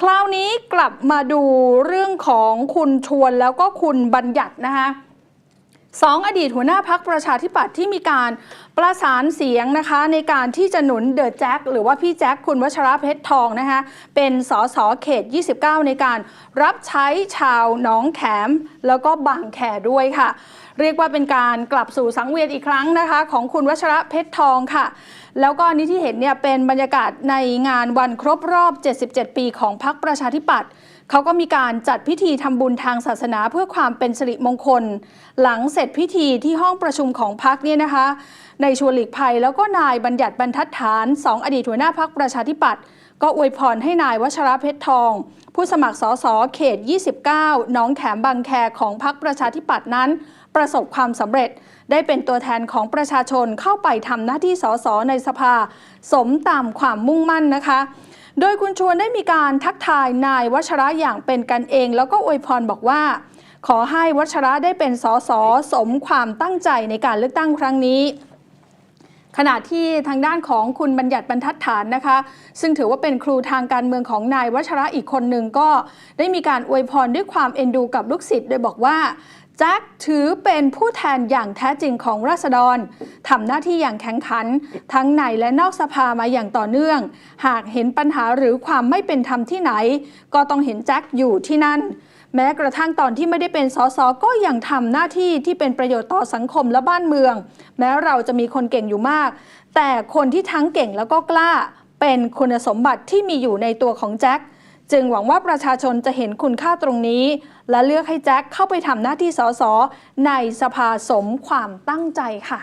คราวนี้กลับมาดูเรื่องของคุณชวนแล้วก็คุณบัญญัตินะคะ สองอดีตหัวหน้าพักประชาธิปัตย์ที่มีการประสานเสียงนะคะในการที่จะหนุนเดอะแจ็คหรือว่าพี่แจ็คคุณวัชระเพชรทองนะคะเป็นสสเขต 29 ในการรับใช้ชาวหนองแขม แล้วก็บางแคด้วยค่ะ เรียกว่าเป็นการกลับสู่สังเวียนอีกครั้งนะคะ ของคุณวัชระเพชรทองค่ะ แล้วก็นี้ที่เห็นเนี่ยเป็นบรรยากาศในงานวันครบรอบ 77 ปีของพรรคประชาธิปัตย์ เขาก็มีการจัดพิธีทำบุญทางศาสนาเพื่อความเป็นสิริมงคล หลังเสร็จพิธีที่ห้องประชุมของพรรคเนี่ยนะคะในชวนหลีกภัยแล้วก็นายบัญญัติบรรทัดฐานสองอดีตหัวหน้าพรรคประชาธิปัตย์ก็อวยพรให้นายวชระเพชรทอง ผู้สมัครสสเขต 29 น้องแขมบางแคของพรรคประชาธิปัตย์นั้น ประสบความสำเร็จได้เป็นตัวแทนของประชาชนเข้าไปทำหน้าที่สสในสภา สมตามความมุ่งมั่นนะคะ โดยคุณชวนได้มีการทักทายนายวัชระอย่างเป็นกันเอง แล้วก็อวยพรบอกว่า ขอให้วัชระได้เป็นสสสมความตั้งใจในการเลือกตั้งครั้งนี้ขณะที่ทางด้านของคุณบัญญัติบรรทัดฐานนะคะ ซึ่งถือว่าเป็นครูทางการเมืองของนายวัชระอีกคนหนึ่งก็ได้มีการอวยพรด้วยความเอ็นดูกับลูกศิษย์โดยบอกว่า จ็คถือเป็นผู้แทนอย่างแท้จริงของราษฎรทำหน้าที่อย่างแข็งขัน ทั้งในและนอกสภามาอย่างต่อเนื่อง หากเห็นปัญหาหรือความไม่เป็นธรรมที่ไหน ก็ต้องเห็นแจ็คอยู่ที่นั่น แม้กระทั่งตอนที่ไม่ได้เป็นสสก็ยังทำหน้าที่ที่เป็นประโยชน์ต่อสังคมและบ้านเมือง แม้เราจะมีคนเก่งอยู่มาก แต่คนที่ทั้งเก่งแล้วก็กล้า เป็นคุณสมบัติที่มีอยู่ในตัวของแจ็ค จึงหวังว่าประชาชนจะเห็นคุณค่าตรงนี้ และเลือกให้แจ็คเข้าไปทำหน้าที่สสในสภาสมความตั้งใจค่ะ